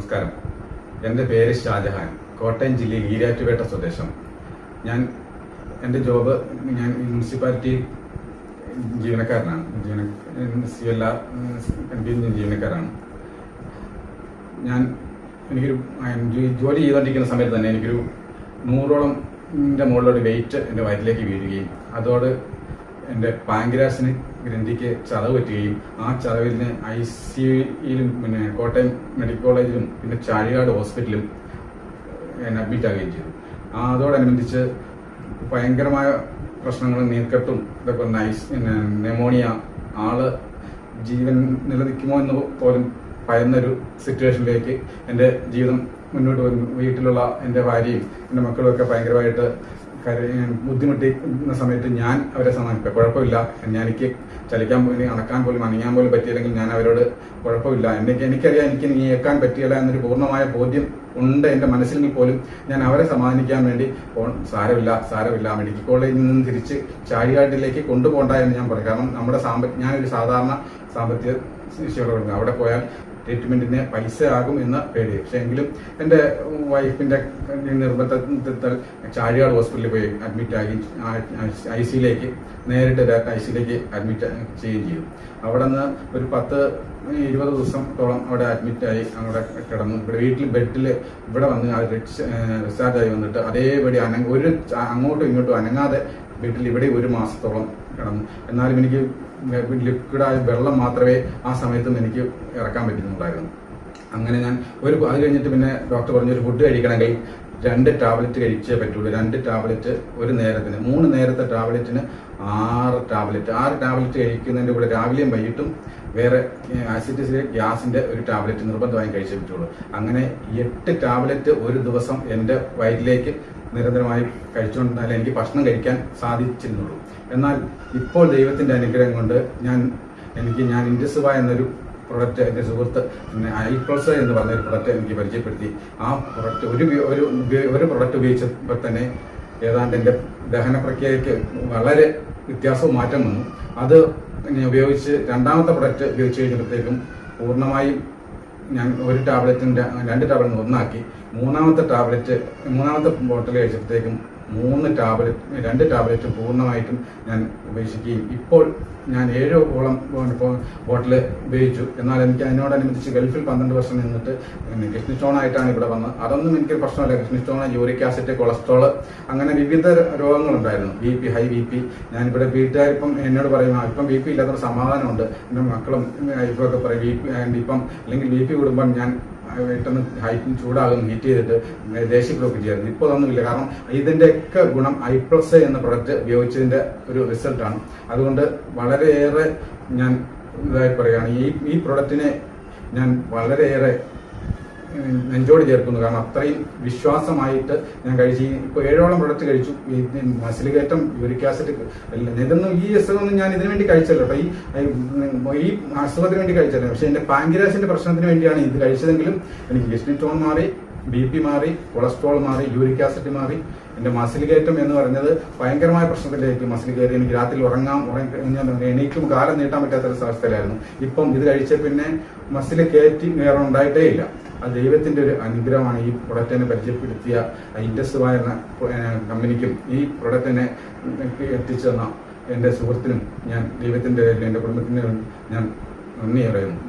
നമസ്കാരം. എന്റെ പേര് ഷാജഹാൻ. കോട്ടയം ജില്ലയിൽ ഈരാറ്റുപേട്ട സ്വദേശം. ഞാൻ എന്റെ ജോബ് ഞാൻ മുനിസിപ്പാലിറ്റി ജീവനക്കാരനാണ്. ജീവന C L R M P ജീവനക്കാരാണ് ഞാൻ എനിക്കൊരു ജോലി ചെയ്തുകൊണ്ടിരിക്കുന്ന സമയത്ത് തന്നെ എനിക്കൊരു നൂറോളം ന്റെ മുകളിലൊരു വെയിറ്റ് എന്റെ വയറ്റിലേക്ക് വീഴുകയും അതോട് എന്റെ പാങ്ക്രാസിന് ഗ്രന്ഥിക്ക് ചതവ് പറ്റുകയും ആ ചതവിന് ഐ സിയിലും പിന്നെ കോട്ടയം മെഡിക്കൽ കോളേജിലും പിന്നെ ചാഴികാട് ഹോസ്പിറ്റലിലും എന്നെ അഡ്മിറ്റ് ആവുകയും ചെയ്തു. അതോടനുബന്ധിച്ച് ഭയങ്കരമായ പ്രശ്നങ്ങളും നീർക്കെട്ടും ഇതൊക്കെ നൈസ് പിന്നെ നെമോണിയ ആൾ ജീവൻ നിലനിൽക്കുമോ എന്ന് പോലും ഭയന്നൊരു സിറ്റുവേഷനിലേക്ക് എന്റെ ജീവിതം മുന്നോട്ട് വന്നു. വീട്ടിലുള്ള എന്റെ ഭാര്യയും എന്റെ മക്കളും ഒക്കെ ഭയങ്കരമായിട്ട് ബുദ്ധിമുട്ടിക്കുന്ന സമയത്ത് ഞാൻ അവരെ സമാനിക്കാം കുഴപ്പമില്ല. ഞാൻ എനിക്ക് ചലിക്കാൻ പോലും അണക്കാൻ പോലും അണിയാൻ പോലും പറ്റിയില്ലെങ്കിൽ ഞാൻ അവരോട് കുഴപ്പമില്ല. എനിക്ക് എനിക്കറിയാം. എനിക്ക് നീ ഏക്കാൻ പറ്റിയില്ല എന്നൊരു പൂർണമായ ബോധ്യം ഉണ്ട് എന്റെ മനസ്സിലെങ്കിൽ പോലും ഞാൻ അവരെ സമാധാനിക്കാൻ വേണ്ടി സാരമില്ല സാരമില്ല. മെഡിക്കൽ കോളേജിൽ നിന്നും തിരിച്ച് ചാഴികാട്ടിലേക്ക് കൊണ്ടുപോകണ്ട എന്ന് ഞാൻ പറയും. കാരണം നമ്മുടെ സാമ്പത്തിക ഞാനൊരു സാധാരണ സാമ്പത്തിക ശിക്ഷകളുണ്ട് അവിടെ പോയാൽ ട്രീറ്റ്മെന്റിന് പൈസ ആകും എന്ന പേടി. പക്ഷെ എങ്കിലും എന്റെ വൈഫിന്റെ നിർബന്ധത്തിൽ ചാഴിയാട് ഹോസ്പിറ്റലിൽ പോയി അഡ്മിറ്റ് ആയി ഐ സിയിലേക്ക് നേരിട്ട് ഐ സിയിലേക്ക് അഡ്മിറ്റ് ചെയ്യുകയും ചെയ്തു. അവിടെ നിന്ന് ഒരു പത്ത് ഇരുപത് ദിവസത്തോളം അവിടെ അഡ്മിറ്റ് ആയി അവിടെ കിടന്നു. ഇവിടെ വീട്ടിൽ ബെഡിൽ ഇവിടെ വന്ന് റിസ്ചാർജ് ആയി വന്നിട്ട് അതേപടി അനങ്ങ ഒരു അങ്ങോട്ടും ഇങ്ങോട്ടും അനങ്ങാതെ വീട്ടിൽ ഇവിടെ ഒരു മാസത്തോളം കിടന്നു. എന്നാലും എനിക്ക് ലിക്വിഡായ വെള്ളം മാത്രമേ ആ സമയത്തും എനിക്ക് ഇറക്കാൻ പറ്റുന്നുണ്ടായിരുന്നു. അങ്ങനെ ഞാൻ ഒരു അത് കഴിഞ്ഞിട്ട് പിന്നെ ഡോക്ടർ പറഞ്ഞു ഒരു ഫുഡ് കഴിക്കണമെങ്കിൽ രണ്ട് ടാബ്ലറ്റ് കഴിച്ചേ പറ്റുള്ളൂ. രണ്ട് ടാബ്ലറ്റ് ഒരു നേരത്തിന് മൂന്ന് നേരത്തെ ടാബ്ലറ്റിന് ആറ് ടാബ്ലറ്റ് ആറ് ടാബ്ലറ്റ് കഴിക്കുന്നതിന്റെ കൂടെ രാവിലെയും വൈകിട്ടും വേറെ ആസിഡിസിലെ ഗ്യാസിന്റെ ഒരു ടാബ്ലറ്റ് നിർബന്ധമായും കഴിച്ചേ പറ്റുള്ളൂ. അങ്ങനെ എട്ട് ടാബ്ലറ്റ് ഒരു ദിവസം എന്റെ വയറ്റിലേക്ക് നിരന്തരമായി കഴിച്ചുകൊണ്ടിരുന്നാലേ എനിക്ക് ഭക്ഷണം കഴിക്കാൻ സാധിച്ചിരുന്നുള്ളൂ. എന്നാൽ ഇപ്പോൾ ദൈവത്തിന്റെ അനുഗ്രഹം കൊണ്ട് ഞാൻ എനിക്ക് ഞാൻ ഇൻഡസുവ എന്നൊരു പ്രൊഡക്റ്റ് എന്റെ സുഹൃത്ത് പിന്നെ ഐപ്ലസ് എന്ന് പറഞ്ഞ ഒരു പ്രൊഡക്റ്റ് എനിക്ക് പരിചയപ്പെടുത്തി. ആ പ്രൊഡക്റ്റ് ഒരു ഒരു ഒരു പ്രൊഡക്റ്റ് ഉപയോഗിച്ചപ്പോൾ തന്നെ ഏതാണ്ട് എന്റെ ദഹന പ്രക്രിയയ്ക്ക് വളരെ വ്യത്യാസവും മാറ്റം വന്നു. അത് ഉപയോഗിച്ച് രണ്ടാമത്തെ പ്രൊഡക്റ്റ് ഉപയോഗിച്ച് കഴിഞ്ഞപ്പോഴത്തേക്കും പൂർണമായും ഞാൻ ഒരു ടാബ്ലറ്റിന്റെ രണ്ട് ടാബ്ലറ്റ് ഒന്നാക്കി. മൂന്നാമത്തെ ടാബ്ലറ്റ് മൂന്നാമത്തെ ബോട്ടിൽ കഴിച്ചപ്പോഴത്തേക്കും മൂന്ന് ടാബ്ലറ്റ് രണ്ട് ടാബ്ലറ്റ് പൂർണമായിട്ടും ഞാൻ ഉപേക്ഷിക്കുകയും ഇപ്പോൾ ഞാൻ ഏഴോളം ബോട്ടിൽ ഉപയോഗിച്ചു. എന്നാൽ എനിക്ക് അതിനോടനുബന്ധിച്ച് ഗൾഫിൽ പന്ത്രണ്ട് വർഷം നിന്നിട്ട് കിഡ്നി സ്റ്റോൺ ആയിട്ടാണ് ഇവിടെ വന്നത്. അതൊന്നും എനിക്ക് പ്രശ്നമല്ല. Kidney stone uric acid cholesterol അങ്ങനെ വിവിധ രോഗങ്ങളുണ്ടായിരുന്നു. B P high B P. ഞാനിവിടെ വീട്ടുകാരിപ്പം എന്നോട് പറയും "ആ, ഇപ്പം ബി പി ഇല്ലാത്തൊരു സമാധാനമുണ്ട്. എന്റെ മക്കളും ഒക്കെ പറയും ബി പി ഇപ്പം അല്ലെങ്കിൽ ബി പി കൂടുമ്പം ഞാൻ പെട്ടെന്ന് ഹൈറ്റിന് ചൂടാകുന്നു ഹീറ്റ് ചെയ്തിട്ട് ദേഷ്യപ്പെടുകയൊക്കെ ചെയ്യായിരുന്നു ഇപ്പോൾ അതൊന്നുമില്ല. കാരണം ഇതിന്റെയൊക്കെ ഗുണം ഐ പ്ലസ് എന്ന പ്രൊഡക്റ്റ് ഉപയോഗിച്ചതിന്റെ ഒരു റിസൾട്ടാണ് അതുകൊണ്ട് വളരെയേറെ ഞാൻ ഇതായി പറയുകയാണ്. ഈ ഈ പ്രൊഡക്റ്റിനെ ഞാൻ വളരെയേറെ നെഞ്ചോട് ചേർക്കുന്നു. കാരണം അത്രയും വിശ്വാസമായിട്ട് ഞാൻ കഴിച്ച് ഇപ്പോൾ ഏഴോളം പ്രൊഡക്റ്റ് കഴിച്ചു. മസിലുകയറ്റം യൂറിക് ആസിഡ് ഇതൊന്നും ഈ അസുഖമൊന്നും ഞാൻ ഇതിനു വേണ്ടി കഴിച്ചല്ലോ ഈ ഈ അസുഖത്തിന് വേണ്ടി കഴിച്ചല്ലോ പക്ഷെ എന്റെ പാങ്കിരാസിന്റെ പ്രശ്നത്തിന് വേണ്ടിയാണ് ഇത് കഴിച്ചതെങ്കിലും എനിക്ക് കിഡ്നി സ്റ്റോൺ മാറി ബി പി മാറി കൊളസ്ട്രോൾ മാറി യൂറിക് ആസിഡ് മാറി. എന്റെ മസിൽ കയറ്റം എന്ന് പറഞ്ഞത് ഭയങ്കരമായ പ്രശ്നത്തിലേക്ക് മസിൽ കയറി. എനിക്ക് രാത്രി ഉറങ്ങാം ഉറങ്ങി എണീക്കും കാലം നീട്ടാൻ പറ്റാത്തൊരു അവസ്ഥയിലായിരുന്നു. ഇപ്പം ഇത് കഴിച്ച പിന്നെ മസിൽ കയറ്റി വേറെ ഉണ്ടായിട്ടേ ഇല്ല. അത് ദൈവത്തിന്റെ ഒരു അനുഗ്രഹമാണ് ഈ പ്രൊഡക്റ്റിനെ പരിചയപ്പെടുത്തിയ ഇൻഡസ്വായ എന്ന കമ്പനിക്കും ഈ പ്രൊഡക്റ്റിനെ എത്തിച്ചു തന്ന എന്റെ സുഹൃത്തിനും ഞാൻ ദൈവത്തിന്റെ പേരിൽ എന്റെ കുടുംബത്തിന്റെ ഞാൻ നന്ദി പറയുന്നു.